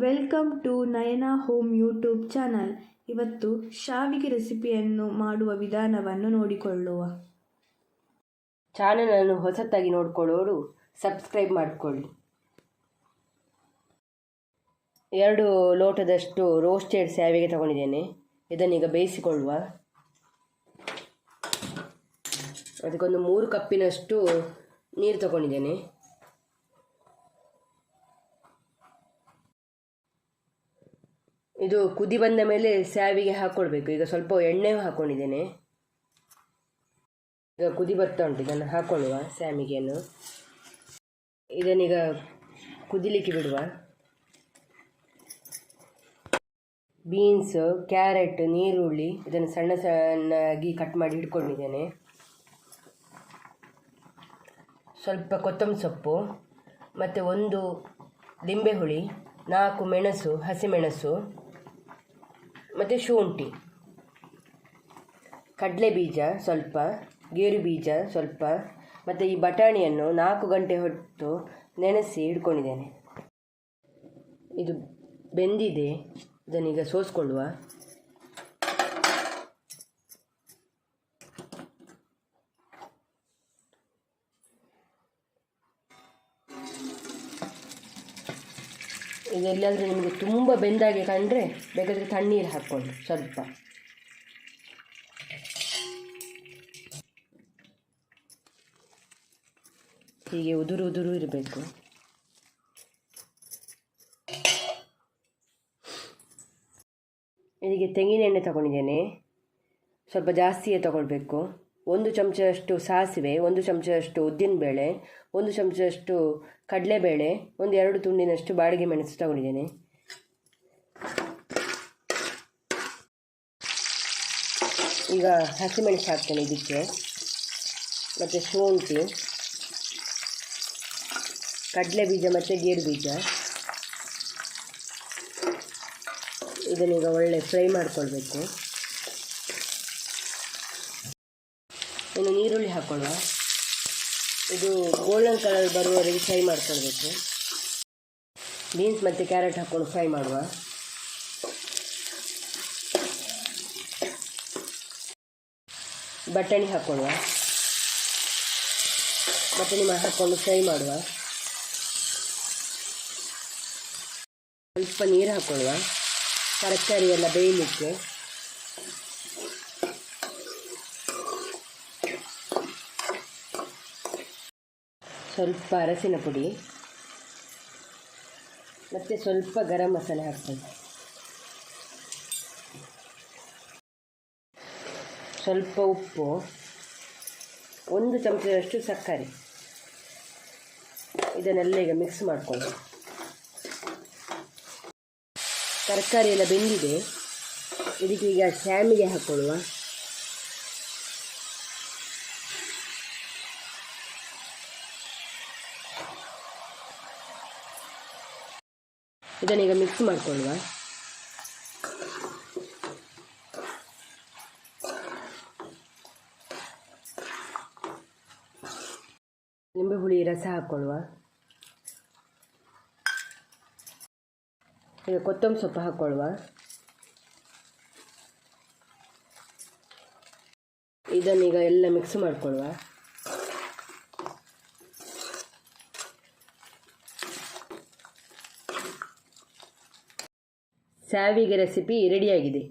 Welcome to Nayana home YouTube channel. ಇವತ್ತು ಶಾವಿಗೆ ರೆಸಿಪಿಯನ್ನು ಮಾಡುವ ವಿಧಾನವನ್ನು ನೋಡಿಕೊಳ್ಳುವ. ಚಾನಲನ್ನು ಹೊಸತಾಗಿ ನೋಡಿಕೊಳ್ಳೋರು ಸಬ್ಸ್ಕ್ರೈಬ್ ಮಾಡಿಕೊಳ್ಳಿ. ಎರಡು ಲೋಟದಷ್ಟು ರೋಸ್ಟೆಡ್ ಶಾವಿಗೆ ತಗೊಂಡಿದ್ದೇನೆ. ಇದನ್ನೀಗ ಬೇಯಿಸಿಕೊಳ್ಳುವ. ಅದಕ್ಕೊಂದು ಮೂರು ಕಪ್ಪಿನಷ್ಟು ನೀರು ತಗೊಂಡಿದ್ದೇನೆ. ಇದು ಕುದಿ ಬಂದ ಮೇಲೆ ಸ್ಯಾವಿಗೆ ಹಾಕ್ಕೊಳ್ಬೇಕು ಈಗ ಸ್ವಲ್ಪ ಎಣ್ಣೆ ಹಾಕ್ಕೊಂಡಿದ್ದೇನೆ ಈಗ ಕುದಿ ಬರ್ತಾ ಉಂಟು. ಇದನ್ನು ಹಾಕ್ಕೊಳ್ಳುವ ಸ್ಯಾಮಿಗೆಯನ್ನು. ಇದನ್ನೀಗ ಕುದಿಲಿಕ್ಕೆ ಬಿಡುವ. ಬೀನ್ಸ್, ಕ್ಯಾರೆಟ್, ನೀರುಳ್ಳಿ, ಇದನ್ನು ಸಣ್ಣ ಸಣ್ಣಾಗಿ ಕಟ್ ಮಾಡಿ ಇಟ್ಕೊಂಡಿದ್ದೇನೆ. ಸ್ವಲ್ಪ ಕೊತ್ತಂಬರಿ ಸೊಪ್ಪು, ಮತ್ತು ಒಂದು ಲಿಂಬೆ ಹುಳಿ ನಾಲ್ಕು ಮೆಣಸು, ಹಸಿಮೆಣಸು ಮತ್ತು ಶುಂಠಿ. ಕಡಲೆ ಬೀಜ ಸ್ವಲ್ಪ, ಗೇರು ಬೀಜ ಸ್ವಲ್ಪ, ಮತ್ತು ಈ ಬಟಾಣಿಯನ್ನು ನಾಲ್ಕು ಗಂಟೆ ಹೊತ್ತು ನೆನೆಸಿ ಹಿಡ್ಕೊಂಡಿದ್ದೇನೆ ಇದು ಬೆಂದಿದೆ, ಇದನ್ನೀಗ ಸೋಸ್ಕೊಳ್ಳುವ. ಇದೆಲ್ಲಾದರೂ ನಿಮಗೆ ತುಂಬ ಬೆಂದಾಗೆ ಕಂಡ್ರೆ ಬೇಕಾದರೆ ತಣ್ಣೀರು ಹಾಕ್ಕೊಳ್ಳಿ, ಸ್ವಲ್ಪ. ಹೀಗೆ ಉದುರು ಉದುರು ಇರಬೇಕು. ಇದಕ್ಕೆ ತೆಂಗಿನ ಎಣ್ಣೆ ತಗೊಂಡಿದ್ದೇನೆ. ಸ್ವಲ್ಪ ಜಾಸ್ತಿಯೇ ತಗೊಳ್ಬೇಕು. ಒಂದು ಚಮಚದಷ್ಟು ಸಾಸಿವೆ, ಒಂದು ಚಮಚದಷ್ಟು ಉದ್ದಿನಬೇಳೆ, ಒಂದು ಚಮಚದಷ್ಟು ಕಡಲೆಬೇಳೆ, ಒಂದು ಎರಡು ತುಂಡಿನಷ್ಟು ಬಾಡಿಗೆ ಮೆಣಸು ತಗೊಂಡಿದ್ದೇನೆ. ಈಗ ಹಸಿಮೆಣಸು ಹಾಕ್ತೇನೆ ಇದಕ್ಕೆ. ಮತ್ತು ಶುಂಠಿ, ಕಡಲೆ ಬೀಜ ಮತ್ತು ಗೇರು ಬೀಜ. ಇದನ್ನೀಗ ಒಳ್ಳೆ ಫ್ರೈ ಮಾಡಿಕೊಳ್ಬೇಕು. ಇನ್ನು ನೀರುಳ್ಳಿ ಹಾಕೊಳ್ಳುವ ಇದು ಗೋಲ್ಡನ್ ಕಲರ್ ಬರುವವರೆಗೆ ಫ್ರೈ ಮಾಡ್ಕೊಳ್ಬೇಕು. ಬೀನ್ಸ್ ಮತ್ತು ಕ್ಯಾರೆಟ್ ಹಾಕ್ಕೊಂಡು ಫ್ರೈ ಮಾಡುವ. ಬಟಾಣಿ ಹಾಕ್ಕೊಳ್ಳುವ ಬಟಾಣಿ ಹಾಕ್ಕೊಂಡು ಫ್ರೈ ಮಾಡುವ. ಸ್ವಲ್ಪ ನೀರು ಹಾಕ್ಕೊಳ್ಳುವ ತರಕಾರಿ ಎಲ್ಲ ಬೇಯಲಿಕ್ಕೆ. ಸ್ವಲ್ಪ ಅರಸಿನ ಪುಡಿ, ಮತ್ತು ಸ್ವಲ್ಪ ಗರಂ ಮಸಾಲೆ ಹಾಕ್ತೀನಿ. ಸ್ವಲ್ಪ ಉಪ್ಪು, ಒಂದು ಚಮಚದಷ್ಟು ಸಕ್ಕರೆ. ಇದನ್ನೆಲ್ಲ ಈಗ ಮಿಕ್ಸ್ ಮಾಡಿಕೊಳ್ಳಿ ತರಕಾರಿ ಎಲ್ಲ ಬೆಂದಿದೆ. ಇದಕ್ಕೆ ಈಗ ಶ್ಯಾಮಿಗೆ ಹಾಕ್ಕೊಳ್ಳುವ ಇದನ್ನೀಗ ಮಿಕ್ಸ್ ಮಾಡಿಕೊಳ್ಳುವ. ನಿಂಬೆ ಹುಳಿ ರಸ ಹಾಕ್ಕೊಳ್ಳುವ. ಈಗ ಕೊತ್ತಂಬರಿ ಸೊಪ್ಪು ಹಾಕ್ಕೊಳ್ಳುವ. ಇದನ್ನೀಗ ಎಲ್ಲ ಮಿಕ್ಸ್ ಮಾಡಿಕೊಳ್ಳುವ. ಸ್ಯಾವಿಗೆ ರೆಸಿಪಿ ರೆಡಿಯಾಗಿದೆ